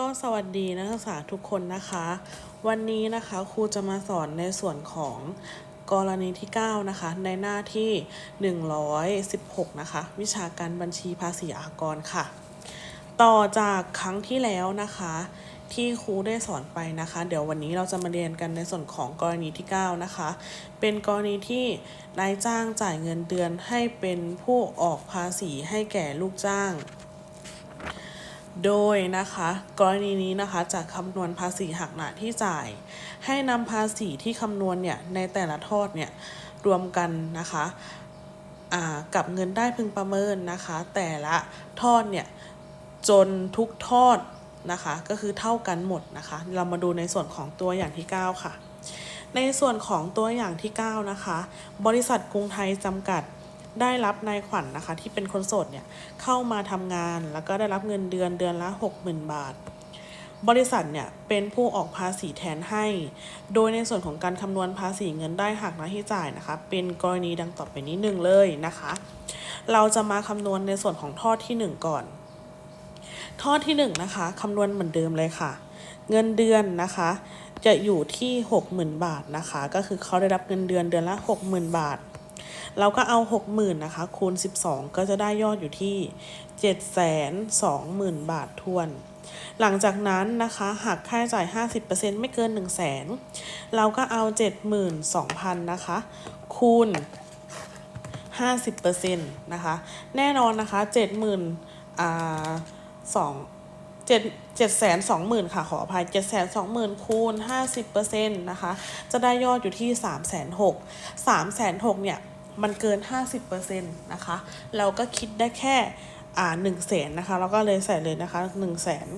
ก็สวัสดีนักศึกษาทุกคนนะคะ วันนี้นะคะครูจะมาสอนในส่วนของกรณีที่ 9 นะคะ ในหน้าที่ 116 นะคะ วิชาการบัญชีภาษีอากรค่ะ ต่อจากครั้งที่แล้วนะคะ ที่ครูได้สอนไปนะคะ เดี๋ยววันนี้เราจะมาเรียนกันในส่วนของกรณีที่ 9 นะคะ เป็นกรณีที่นายจ้างจ่ายเงินเดือนให้เป็นผู้ออกภาษีให้แก่ลูกจ้าง โดยนะคะกรณีนี้นะคะจะคำนวณภาษีหักหน้าที่จ่าย ให้นำภาษีที่คำนวณเนี่ยในแต่ละทอดเนี่ยรวมกันนะคะกับเงินได้พึงประเมินนะคะ แต่ละทอดเนี่ยจนทุกทอดนะคะก็คือเท่ากันหมดนะคะ เรามาดูในส่วนของตัวอย่างที่ 9 ค่ะ ในส่วนของตัวอย่างที่ 9 นะคะ บริษัทกรุงไทยจำกัด ได้รับนายขวัญนนะคะ ที่เป็นคนโสดเนี่ยเข้ามาทำงานแล้วก็ได้รับเงินเดือนเดือนละ 60,000 บาท บริษัทเนี่ยเป็นผู้ออกภาษีแทนให้ โดยในส่วนของการคำนวณภาษีเงินได้หักหน้าที่จ่ายนะคะ เป็นกรณีดังต่อไปนี้หนึ่งเลยนะคะ เราจะมาคำนวณในส่วนของทอดที่ 1 ก่อนทอดที่1นะคะคำนวณเหมือนเดิมเลยค่ะ เงินเดือนนะคะจะอยู่ที่ 60,000 บาทนะคะ ก็คือเขาได้รับเงินเดือนเดือนละ 60,000 บาท เราก็เอา 60,000นะคะ คูณ 12 ก็จะได้ยอดอยู่ที่ 720,000 บาททวน หลังจากนั้นนะคะหักค่าใช้จ่าย 50%ไม่เกิน 1 0 0 0 0แสนเราก็เอา 72,000 นะคะ คูณ 50%นะคะ แน่นอนนะคะ 70,000อ่าสองเจ็ดเจ็ดแสนสองหมื่นค่ะ ขออภัยเจ็ดแสนสองหมื่นคูณห้าสิบเปอร์เซ็นต์นะคะ จะได้ยอดอยู่ที่สามแสนหกสามแสนหกเนี่ย มันเกิน 50%นะคะ เราก็คิดได้แค่อ่าหนึ่งแสนนะคะเราก็เลยใส่เลยนะคะ1นึ่งแสน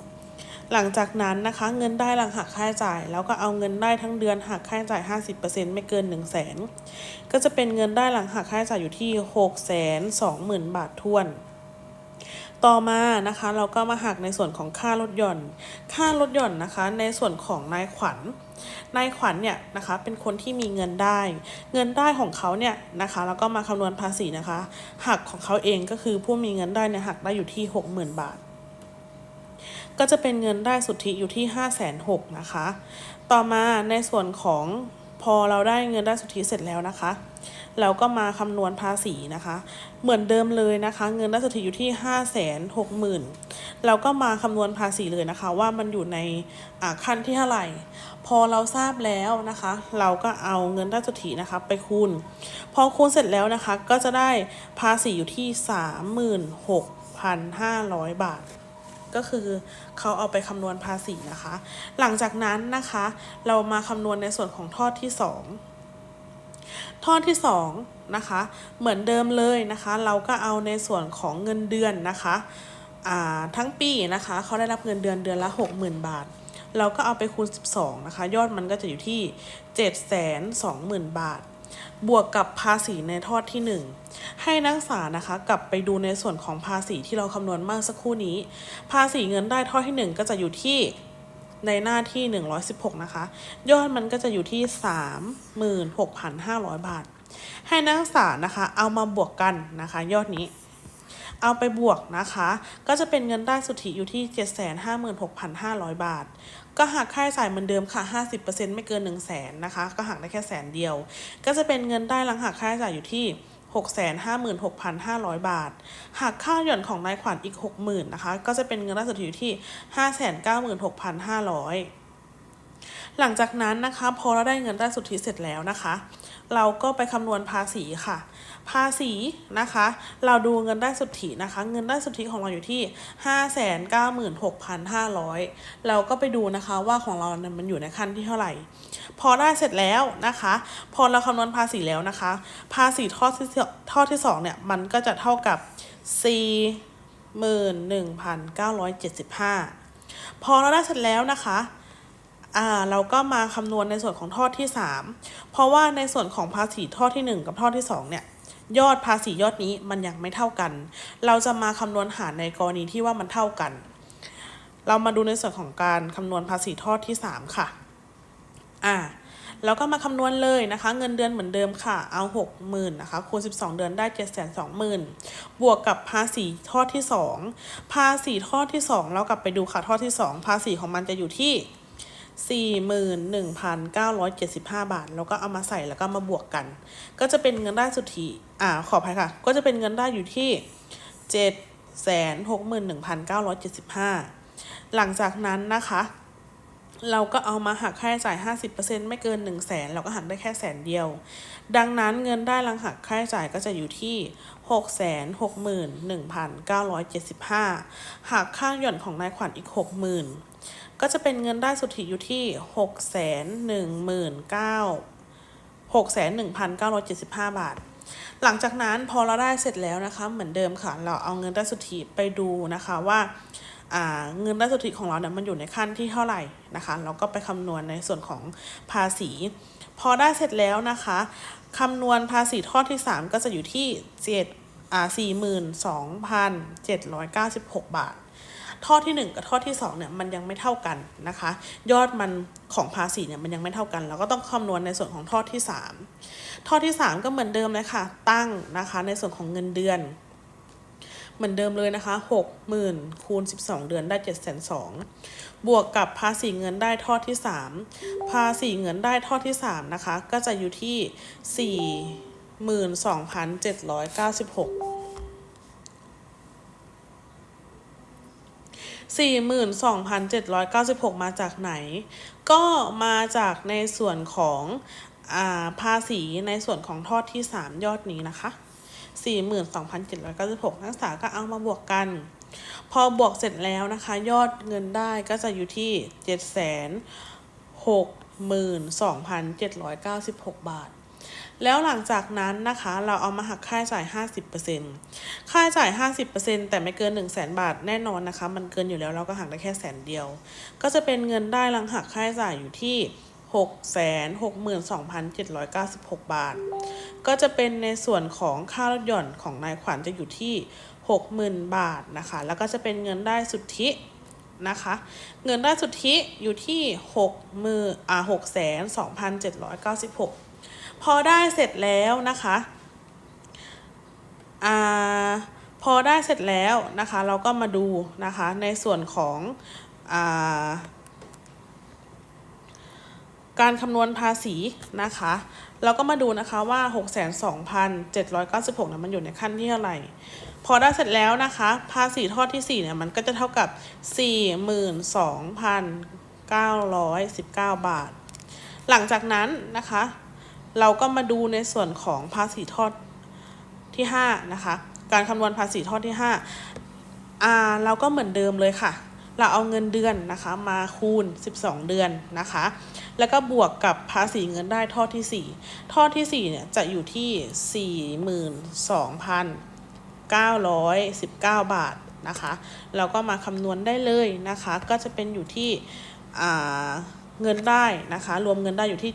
หลังจากนั้นนะคะเงินได้หลังหักค่าใช้จ่าย แล้วก็เอาเงินได้ทั้งเดือนหักค่าใช้จ่าย 50%ไม่เกิน 1 0 0 0 0แสนก็จะเป็นเงินได้หลังหักค่าใช้จ่ายอยู่ที่ 6 2 0 0 0 0 บาททวน ต่อมานะคะเราก็มาหักในส่วนของค่ารถยนต์ค่ารถยนต์นะคะ ในส่วนของนายขวัญนายขวัญเนี่ยนะคะเป็นคนที่มีเงินได้ เงินได้ของเขาเนี่ยนะคะแล้วก็มาคำนวณภาษีนะคะ หักของเขาเองก็คือผู้มีเงินได้เนี่ยหักได้อยู่ที่ 60,000 บาท ก็จะเป็นเงินได้สุทธิอยู่ที่ 5 6 0 0 0นะคะ ต่อมาในส่วนของ พอเราได้เงินได้สุทธิเสร็จแล้วนะคะ เราก็มาคำนวณภาษีนะคะ เหมือนเดิมเลยนะคะ เงินได้สุทธิอยู่ที่ 5 6 0 0 0 0 เราก็มาคำนวณภาษีเลยนะคะ ว่ามันอยู่ในอ่าขั้นที่เท่าไหร่ พอเราทราบแล้วนะคะ เราก็เอาเงินได้สุทธินะคะไปคูณ พอคูณเสร็จแล้วนะคะ ก็จะได้ภาษีอยู่ที่ 36,500 บาท ก็คือเขาเอาไปคำนวณภาษีนะคะ หลังจากนั้นนะคะ เรามาคำนวณในส่วนของทอดที่ 2 ทอดที่2นะคะ เหมือนเดิมเลยนะคะ เราก็เอาในส่วนของเงินเดือนนะคะอ่าทั้งปีนะคะเขาได้รับเงินเดือนเดือนละ 60,000 บาท เราก็เอาไปคูณ 12 นะคะ ยอดมันก็จะอยู่ที่ 720,000 บาท บวกกับภาษีในทอดที่ 1 ให้นักศึกษานะคะกลับไปดูในส่วนของภาษีที่เราคำนวณเมื่อสักครู่นี้ ภาษีเงินได้ทอดที่ 1 ก็จะอยู่ที่ในหน้าที่ 116 นะคะ ยอดมันก็จะอยู่ที่ 36,500 บาท ให้นักศึกษานะคะ เอามาบวกกันนะคะ ยอดนี้ เอาไปบวกนะคะ ก็จะเป็นเงินได้สุทธิอยู่ที่ 756,500 บาท ก็หักค่าใช้จ่ายเหมือนเดิมค่ะ 50%ไม่เกิน 1 0 0 0 0แสนนะคะ ก็หักได้แค่แสนเดียว ก็จะเป็นเงินได้หลังหักค่าใช้จ่ายอยู่ที่656,500 บาท หากค่าหย่อนของนายขวัญอีก 60,000นะคะ ก็จะเป็นเงินได้สุทธิอยู่ที่ 596,500 หลังจากนั้นนะคะ พอเราได้เงินได้สุทธิเสร็จแล้วนะคะ เราก็ไปคำนวณภาษีค่ะ ภาษีนะคะ เราดูเงินได้สุทธินะคะ เงินได้สุทธิของเราอยู่ที่ 596,500 เราก็ไปดูนะคะว่าของเราเนี่ยมันอยู่ในขั้นที่เท่าไหร่ พอได้เสร็จแล้วนะคะ พอเราคำนวณภาษีแล้วนะคะ ภาษีทอดที่ทอดที่สองเนี่ยมันก็จะเท่ากับ41,975 พอเราได้เสร็จแล้วนะคะ อ่าเราก็มาคำนวณในส่วนของทอดที่ 3 เพราะว่าในส่วนของภาษีทอดที่ 1 กับทอดที่ 2 เนี่ยยอดภาษียอดนี้มันยังไม่เท่ากัน เราจะมาคำนวณหารในกรณีที่ว่ามันเท่ากัน เรามาดูในส่วนของการคำนวณภาษีทอดที่ 3 ค่ะ อ่าแล้วก็มาคำนวณเลยนะคะ เงินเดือนเหมือนเดิมค่ะ เอา 60,000นะคะคูณ 12 เดือนได้ 720,000 บวกกับภาษีทอดที่ 2 ภาษีทอดที่ 2 เรากลับไปดูค่ะทอดที่ 2 ภาษีของมันจะอยู่ที่ 41,975 บาท แล้วก็เอามาใส่แล้วก็มาบวกกัน ก็จะเป็นเงินได้สุทธิอ่าขออภัยค่ะ ก็จะเป็นเงินได้อยู่ที่ 761,975 หลังจากนั้นนะคะ เราก็เอามาหักค่าใช้จ่าย 50%ไม่เกิน 1 0 0 0 0แสนเราก็หักได้แค่แสนเดียว ดังนั้นเงินได้หลังหักค่าใช้จ่ายก็จะอยู่ที่661,975หักค่าหย่อนของนายขวัญอีก 60,000 ก็จะเป็นเงินได้สุทธิอยู่ที่619 611,975บาท หลังจากนั้นพอเราได้เสร็จแล้วนะคะ เหมือนเดิมค่ะ เราเอาเงินได้สุทธิไปดูนะคะว่าเงินได้สุทธิของเราเนี่ยมันอยู่ในขั้นที่เท่าไหร่นะคะ เราก็ไปคำนวณในส่วนของภาษี พอได้เสร็จแล้วนะคะคำนวณภาษีทอดที่ 3 ก็จะอยู่ที่7อ่า42,796 บาท ท่อที่ 1 กับท่อที่2เนี่ยมันยังไม่เท่ากันนะคะ ยอดมันของภาษีเนี่ยมันยังไม่เท่ากัน เราก็ต้องคำนวณในส่วนของท่อที่ 3 ท่อที่ 3 ก็เหมือนเดิมเลยค่ะ ตั้งนะคะในส่วนของเงินเดือน เหมือนเดิมเลยนะคะ 60,000คูณ12 เดือนได้7 2 0 0 0บวกกับภาษีเงินได้ท่อที่ 3 ภาษีเงินได้ท่อที่3นะคะก็จะอยู่ที่42,796 42,796 มาจากไหน ก็มาจากในส่วนของอาภาษีในส่วนของทอดที่ 3 ยอดนี้นะคะ 42,796 นักศึกษาก็เอามาบวกกัน พอบวกเสร็จแล้วนะคะ ยอดเงินได้ก็จะอยู่ที่ 762,796 บาท แล้วหลังจากนั้นนะคะเราเอามาหักค่าใช้จ่าย 50%ค่าใช้จ่าย 50%แต่ไม่เกิน 1 0 0 0 0 0บาทแน่นอนนะคะ มันเกินอยู่แล้วเราก็หักได้แค่แสนเดียว ก็จะเป็นเงินได้หลังหักค่าใช้จ่ายอยู่ที่662,796 บาท ก็จะเป็นในส่วนของค่าลดหย่อนของนายขวัญจะอยู่ที่ 60,000 บาทนะคะ แล้วก็จะเป็นเงินได้สุทธินะคะ เงินได้สุทธิอยู่ที่6มืออ่า6,2,796 พอได้เสร็จแล้วนะคะอ่าพอได้เสร็จแล้วนะคะ เราก็มาดูนะคะในส่วนของอ่าการคำนวณภาษีนะคะ เราก็มาดูนะคะว่า 62,796นะมันอยู่ในขั้นที่เท่าไหร่ พอได้เสร็จแล้วนะคะ ภาษีทอดที่ 4 เนี่ย มันก็จะเท่ากับ 42,919 บาท หลังจากนั้นนะคะ เราก็มาดูในส่วนของภาษีทอดที่ 5 นะคะ การคำนวณภาษีทอดที่5อ่าเราก็เหมือนเดิมเลยค่ะ เราเอาเงินเดือนนะคะมาคูณ 12 เดือนนะคะ แล้วก็บวกกับภาษีเงินได้ทอดที่ 4 ทอดที่ 4 เนี่ยจะอยู่ที่ 42,919 บาทนะคะ เราก็มาคำนวณได้เลยนะคะ ก็จะเป็นอยู่ที่อ่า เงินได้นะคะ รวมเงินได้อยู่ที่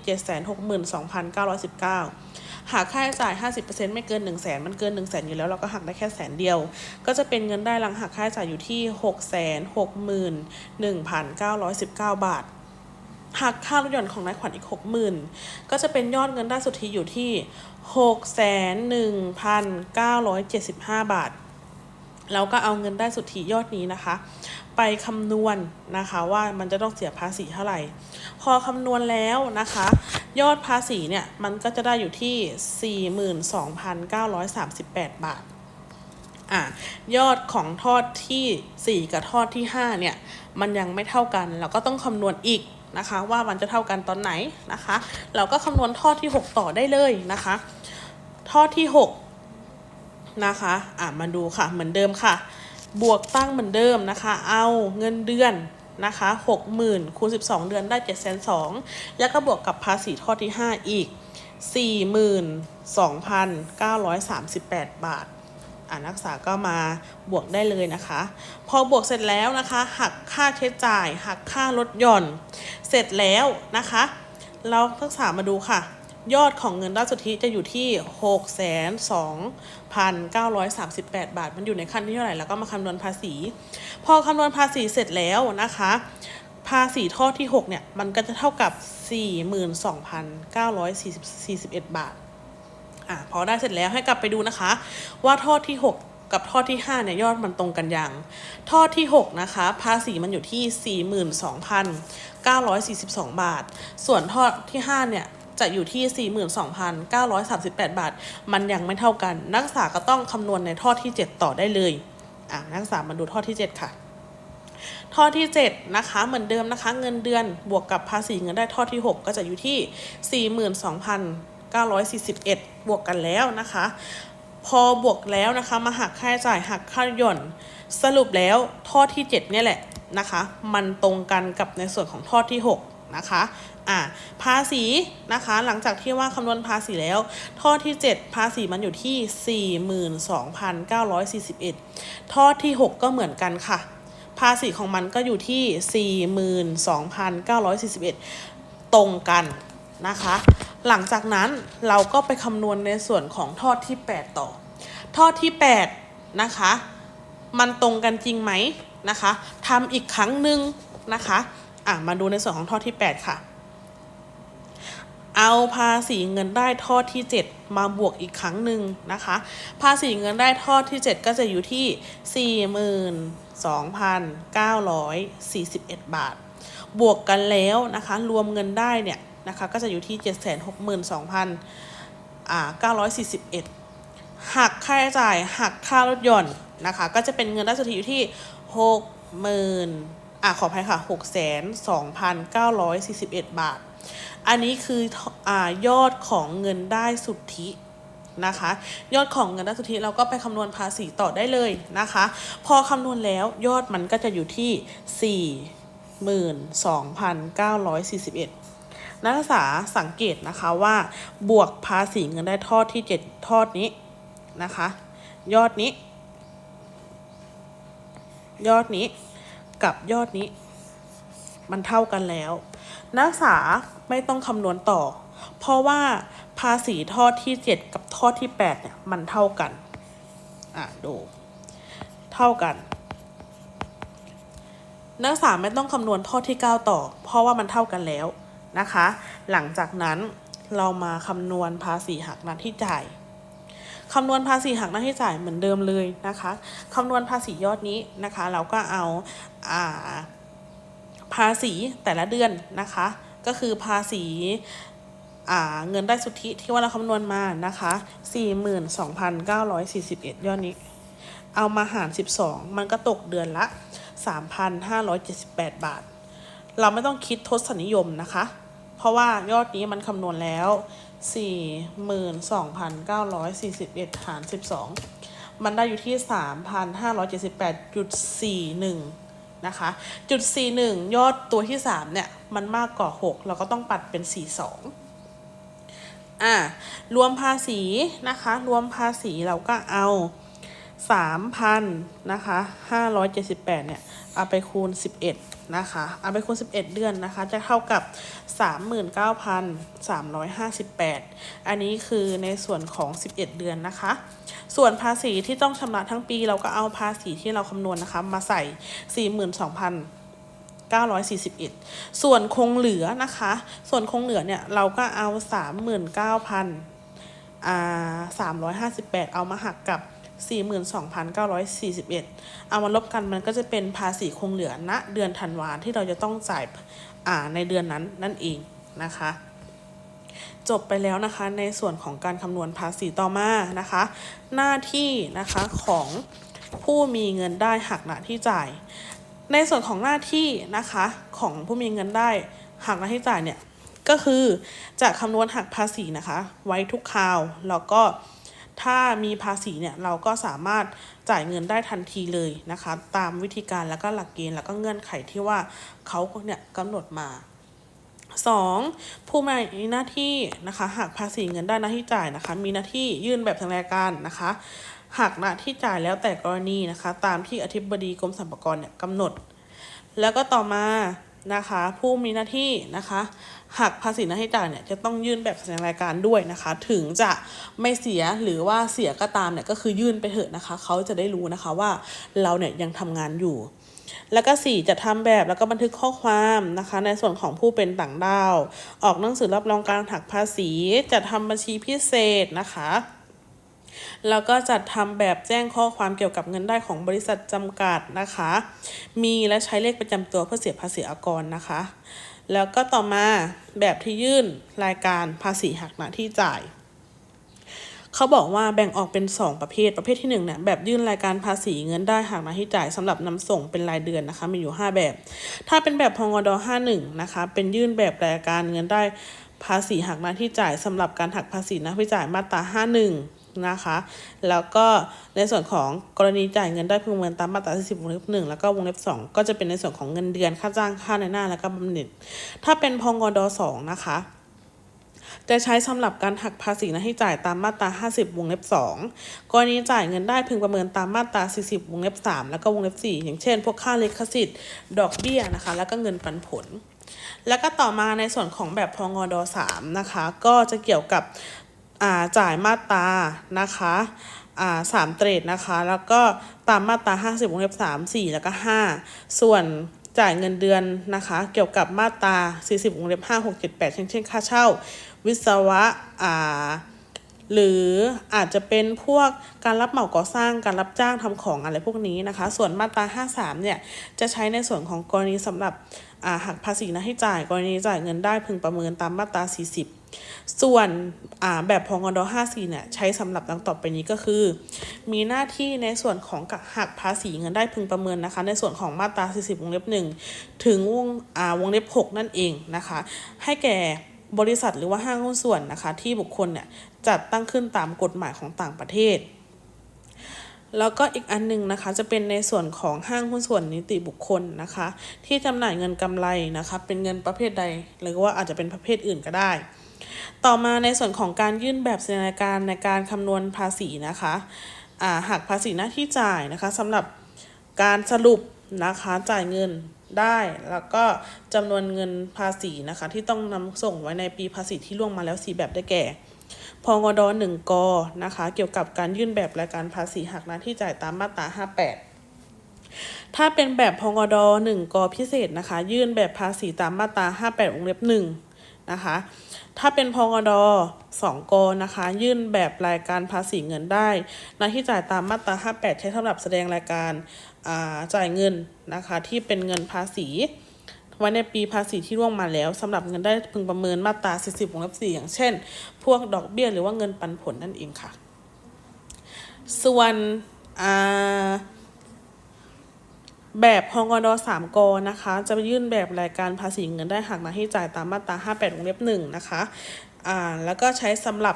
762,919 หากค่าใช้จ่าย 50%ไม่เกิน 1 0 0 0 0แสนมันเกิน 1 0 0 0 0แสนอยู่แล้วเราก็หักได้แค่แสนเดียว ก็จะเป็นเงินได้หลังหักค่าใช้จ่ายอยู่ที่ 661,919 บาทหักค่าลดหย่อนของนายขวัญอีก 60,000 ก็จะเป็นยอดเงินได้สุทธิอยู่ที่ 611,975 บาทเราก็เอาเงินได้สุทธิยอดนี้นะคะไปคำนวณนะคะว่ามันจะต้องเสียภาษีเท่าไหร่ พอคำนวณแล้วนะคะ ยอดภาษีเนี่ย มันก็จะได้อยู่ที่ 42,938 บาทอะยอดของทอดทีสี่ 4 กับทอดที่ 5 เนี่ย มันยังไม่เท่ากัน เราก็ต้องคำนวณอีกนะคะ ว่ามันจะเท่ากันตอนไหนนะคะ เราก็คำนวณทอดที่ 6 ต่อได้เลยนะคะ ทอดที่ 6 นะคะ อะมาดูค่ะเหมือนเดิมค่ะ บวกตั้งเหมือนเดิมนะคะ เอาเงินเดือนนะคะ60,000คูณ12 เดือนได้702แล้วก็บวกกับภาษีทอดที่ 5 อีก 42,938 บาทอ่านักศึกษาก็มาบวกได้เลยนะคะ พอบวกเสร็จแล้วนะคะ หักค่าใช้จ่าย หักค่าลดหย่อน เสร็จแล้วนะคะ เรานักศึกษามาดูค่ะ ยอดของเงินด้านสุทธิจะอยู่ที่ 602,938 บาท มันอยู่ในขั้นที่เท่าไหร่ แล้วก็มาคำนวณภาษี พอคำนวณภาษีเสร็จแล้วนะคะ ภาษีทอดที่ 6 เนี่ย มันก็จะเท่ากับ 42,941 บาท อะ พอได้เสร็จแล้วให้กลับไปดูนะคะ ว่าทอดที่ 6 กับทอดที่ 5 เนี่ย ยอดมันตรงกันยังทอดที่ 6 นะคะ ภาษีมันอยู่ที่ 42,942 บาท ส่วนทอดที่ 5 เนี่ย จะอยู่ที่ 42,938 บาท มันยังไม่เท่ากัน นักศึกษาก็ต้องคำนวณในท่อที่ 7 ต่อได้เลย อะนักศึกษามาดูท่อที่ 7 ค่ะ ท่อที่ 7 นะคะ เหมือนเดิมนะคะ เงินเดือนบวกกับภาษีเงินได้ท่อที่ 6 ก็จะอยู่ที่ 42,941 บวกกันแล้วนะคะ พอบวกแล้วนะคะมาหักค่าใช้จ่ายหักค่าหย่อนสรุปแล้วท่อที่ 7 เนี่ยแหละนะคะ มันตรงกันกับในส่วนของท่อที่ 6 นะคะ อ่าภาษีนะคะ หลังจากที่ว่าคำนวณภาษีแล้ว ทอดที่ 7 ภาษีมันอยู่ที่ 42,941 ทอดที่ 6 ก็เหมือนกันค่ะ ภาษีของมันก็อยู่ที่ 42,941 ตรงกันนะคะ หลังจากนั้นเราก็ไปคำนวณในส่วนของทอดที่ 8 ต่อ ทอดที่ 8 นะคะ มันตรงกันจริงไหมนะคะทำอีกครั้งหนึ่งนะคะ อะ มาดูในส่วนของทอดที่ 8 ค่ะ เอาภาษีเงินได้ทอดที่ 7 มาบวกอีกครั้งหนึ่งนะคะ ภาษีเงินได้ทอดที่ 7 ก็จะอยู่ที่ 42,941 บาท บวกกันแล้วนะคะ รวมเงินได้เนี่ยนะคะก็จะอยู่ที่ 762,941หักค่าใช้จ่ายหักค่ารถยนต์นะคะ ก็จะเป็นเงินได้สุทธิอยู่ที่ 60,000อะขออภัยค่ะ 62,941 บาท อันนี้คืออยอดของเงินได้สุทธินะคะ ยอดของเงินได้สุทธิเราก็ไปคำนวณภาษีต่อได้เลยนะคะ พอคำนวณแล้วยอดมันก็จะอยู่ที่ 42,941นักศึกษาสังเกตนะคะว่าบวกภาษีเงินได้ทอดที่ 7 ทอดนี้นะคะ ยอดนี้ ยอดนี้กับยอดนี้ มันเท่ากันแล้ว นักศึกษาไม่ต้องคำนวณต่อ เพราะว่าภาษีทอดที่ 7 กับทอดที่8เนี่ยมันเท่ากัน อะดูเท่ากัน นักศึกษาไม่ต้องคำนวณทอดที่ 9 ต่อ เพราะว่ามันเท่ากันแล้วนะคะ หลังจากนั้นเรามาคำนวณภาษีหักหน้าที่จ่ายคำนวณภาษีหักหน้าที่จ่ายเหมือนเดิมเลยนะคะคำนวณภาษียอดนี้นะคะ เราก็เอาอ่า ภาษีแต่ละเดือนนะคะ ก็คือภาษีเงินได้สุทธิที่ว่าเราคำนวณมานะคะ 42,941 ยอดนี้ เอามาหาร 12 มันก็ตกเดือนละ 3,578 บาท เราไม่ต้องคิดทศนิยมนะคะ เพราะว่ายอดนี้มันคำนวณแล้ว 42,941 หาร 12 มันได้อยู่ที่ 3,578.41 นะคะจุด 41 ยอดตัวที่ 3 เนี่ย มันมากกว่า 6 เราก็ต้องปัดเป็น 42อ่ารวมภาษีนะคะ รวมภาษีเราก็เอา 3,000นะคะ578เนี่ยเอาไปคูณ11นะคะเอาไปคูณ11เดือนนะคะ จะเท่ากับ39,358อันนี้คือในส่วนของ11เดือนนะคะ ส่วนภาษีที่ต้องชำระทั้งปี เราก็เอาภาษีที่เราคำนวณนะคะ มาใส่42,000 941 ส่วนคงเหลือนะคะ ส่วนคงเหลือเนี่ยเราก็เอา 39,000อ่า358 เอามาหักกับ 42,941 เอามาลบกันมันก็จะเป็นภาษีคงเหลือณเดือนธันวาที่เราจะต้องจ่ายในเดือนนั้นนั่นเองนะคะจบไปแล้วนะคะในส่วนของการคำนวณภาษีต่อมานะคะ หน้าที่นะคะของผู้มีเงินได้หักหน้าที่จ่าย ในส่วนของหน้าที่นะคะของผู้มีเงินได้หักหน้าที่จ่ายเนี่ยก็คือจะคำนวณหักภาษีนะคะ ไว้ทุกคราวแล้วก็ ถ้ามีภาษีเนี่ยเราก็สามารถจ่ายเงินได้ทันทีเลยนะคะ ตามวิธีการแล้วก็หลักเกณฑ์แล้วก็เงื่อนไขที่ว่าเขาเนี่ยกำหนดมา 2. ผู้มีหน้าที่นะคะหักภาษีเงินได้หน้าที่จ่ายนะคะ มีหน้าที่ยื่นแบบทางรายการนะคะหักหน้าที่จ่ายแล้วแต่กรณีนะคะ ตามที่อธิบดีกรมสรรพากรเนี่ยกำหนด แล้วก็ต่อมา นะคะ ผู้มีหน้าที่นะคะหักภาษีหน้าที่จ่ายเนี่ยจะต้องยื่นแบบแสดงรายการด้วยนะคะ ถึงจะไม่เสียหรือว่าเสียก็ตามเนี่ยก็คือยื่นไปเถอะนะคะ เขาจะได้รู้นะคะว่าเราเนี่ยยังทำงานอยู่ แล้วก็สี่จะทำแบบแล้วก็บันทึกข้อความนะคะ ในส่วนของผู้เป็นต่างด้าว ออกหนังสือรับรองการหักภาษีจะทำบัญชีพิเศษนะคะ แล้วก็จัดทำแบบแจ้งข้อความเกี่ยวกับเงินได้ของบริษัทจำกัดนะคะ มีและใช้เลขประจำตัวเพื่อเสียภาษีอากรนะคะ แล้วก็ต่อมาแบบที่ยื่นรายการภาษีหักหน้าที่จ่ายเขาบอกว่าแบ่งออกเป็น 2 ประเภทประเภทที่1เนี่ยแบบยื่นรายการภาษีเงินได้หักหน้าที่จ่ายสำหรับนำส่งเป็นรายเดือนนะคะ มีอยู่ 5 แบบ ถ้าเป็นแบบพงด51นะคะ เป็นยื่นแบบรายการเงินได้ภาษีหักหน้าที่จ่ายสำหรับการหักภาษีหน้าที่จ่ายมาตรา51 นะคะ แล้วก็ในส่วนของกรณีจ่ายเงินได้พึงประเมินตามมาตรา40วงเล็บ1แล้วก็วงเล็บ2ก็จะเป็นในส่วนของเงินเดือนค่าจ้างค่าในหน้าแล้วก็บำเหน็จ ถ้าเป็นพงดอ2นะคะ จะใช้สำหรับการหักภาษีน้าที่จ่ายตามมาตรา 50 วงเล็บ 2 กรณีจ่ายเงินได้พึงประเมินตามมาตรา 40 วงเล็บ 3 แล้วก็วงเล็บ 4 อย่างเช่น พวกค่าเลขสิทธิ์ ดอกเบี้ยนะคะ แล้วก็เงินปันผลแล้วก็ต่อมาในส่วนของแบบพองด3นะคะ ก็จะเกี่ยวกับ จ่ายมาตรานะคะสามเตรดนะคะ แล้วก็ตามมาตรา 50วงเล็บ3 4 แล้วก็ 5 ส่วนจ่ายเงินเดือนนะคะ เกี่ยวกับมาตรา 40วงเล็บ5 6 7 8 เช่นเช่นค่าเช่า วิศวะอ่าหรืออาจจะเป็นพวกการรับเหมาก่อสร้างการรับจ้างทำของอะไรพวกนี้นะคะ ส่วนมาตรา 53 เนี่ย จะใช้ในส่วนของกรณีสำหรับหักภาษีนะให้จ่ายกรณีจ่ายเงินได้พึงประเมินตามมาตรา 40 ส่วนแบบพองอด54เนี่ยใช้สำหรับดังต่อไปนี้ก็คือ มีหน้าที่ในส่วนของหักภาษีเงินได้พึงประเมินนะคะ ในส่วนของมาตรา 40 วงเล็บ 1 ถึงวงอ่าวงเล็บ 6 นั่นเองนะคะ ให้แก่บริษัทหรือว่าห้างหุ้นส่วนนะคะ ที่บุคคลเนี่ยจัดตั้งขึ้นตามกฎหมายของต่างประเทศ แล้วก็อีกอันหนึงนะคะจะเป็นในส่วนของห้างหุ้นส่วนนิติบุคคลนะคะ ที่จำหน่ายเงินกำไรนะคะเป็นเงินประเภทใด หรือว่าอาจจะเป็นประเภทอื่นก็ได้ ต่อมาในส่วนของการยื่นแบบแสดงราการในการคำนวณภาษีนะคะาหักภาษีหน้าที่จ่ายนะคะสำหรับการสรุปนะคะจ่ายเงินได้แล้วก็จำนวนเงินภาษีนะคะที่ต้องนำส่งไว้ในปีภาษีที่ล่วงมาแล้ว4แบบได้แก่พงดหนึ่งกนะคะเกี่ยวกับการยื่นแบบรายการภาษีหักหน้าที่จ่ายตามมาตรา 58 ถ้าเป็นแบบพงดหนึ่งกพิเศษนะคะ ยื่นแบบภาษีตามมาตรา 58วงเล็บห นะคะ ถ้าเป็นพงดสองกนะคะ ยื่นแบบรายการภาษีเงินได้น้าที่จ่ายตามมาตรา 58 ใช้สำหรับแสดงรายการาจ่ายเงินนะคะ ที่เป็นเงินภาษีไว้ในปีภาษีที่ล่วงมาแล้วสำหรับเงินได้พึงประเมินมาตรา 40วงเล็บ4อย่างเช่น พวกดอกเบี้ยหรือว่าเงินปันผลนั่นเองค่ะ ส่วนอ่า แบบพงด3กนะคะ จะยื่นแบบรายการภาษีเงินได้หักน้าที่จ่ายตามมาตรา 58วงเล็บ1นะคะอ่าแล้วก็ใช้สำหรับ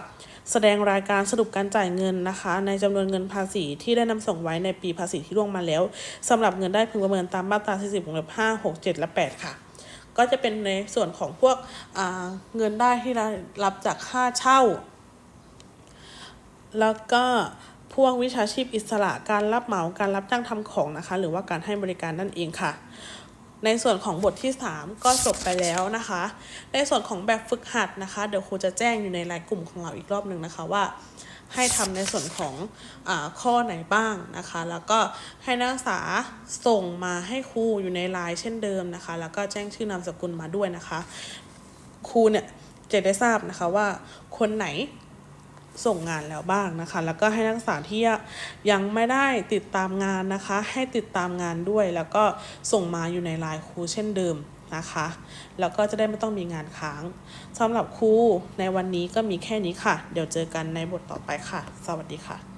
แสดงรายการสรุปการจ่ายเงินนะคะ ในจำนวนเงินภาษีที่ได้นำส่งไว้ในปีภาษีที่ล่วงมาแล้วสำหรับเงินได้พึงประเมินตามมาตรา 40วงเล็บ5 6 7 และ 8 ค่ะ ก็จะเป็นในส่วนของพวกอ่าเงินได้ที่รับจากค่าเช่า แล้วก็ พวกวิชาชีพอิสระการรับเหมาการรับจ้างทำของนะคะ หรือว่าการให้บริการนั่นเองค่ะ ในส่วนของบทที่ 3 ก็จบไปแล้วนะคะ ในส่วนของแบบฝึกหัดนะคะ เดี๋ยวครูจะแจ้งอยู่ในรายกลุ่มของเราอีกรอบหนึ่งนะคะว่าให้ทำในส่วนของอข้อไหนบ้างนะคะ แล้วก็ให้นักศึกษาส่งมาให้ครูอยู่ในไลน์เช่นเดิมนะคะ แล้วก็แจ้งชื่อนามสกุลมาด้วยนะคะ ครูเนี่ยจะได้ทราบนะคะว่าคนไหน ส่งงานแล้วบ้างนะคะ แล้วก็ให้นักศึกษาที่ยังไม่ได้ติดตามงานนะคะ ให้ติดตามงานด้วย แล้วก็ส่งมาอยู่ในไลน์ครูเช่นเดิมนะคะ แล้วก็จะได้ไม่ต้องมีงานค้างสำหรับครูในวันนี้ก็มีแค่นี้ค่ะ เดี๋ยวเจอกันในบทต่อไปค่ะ สวัสดีค่ะ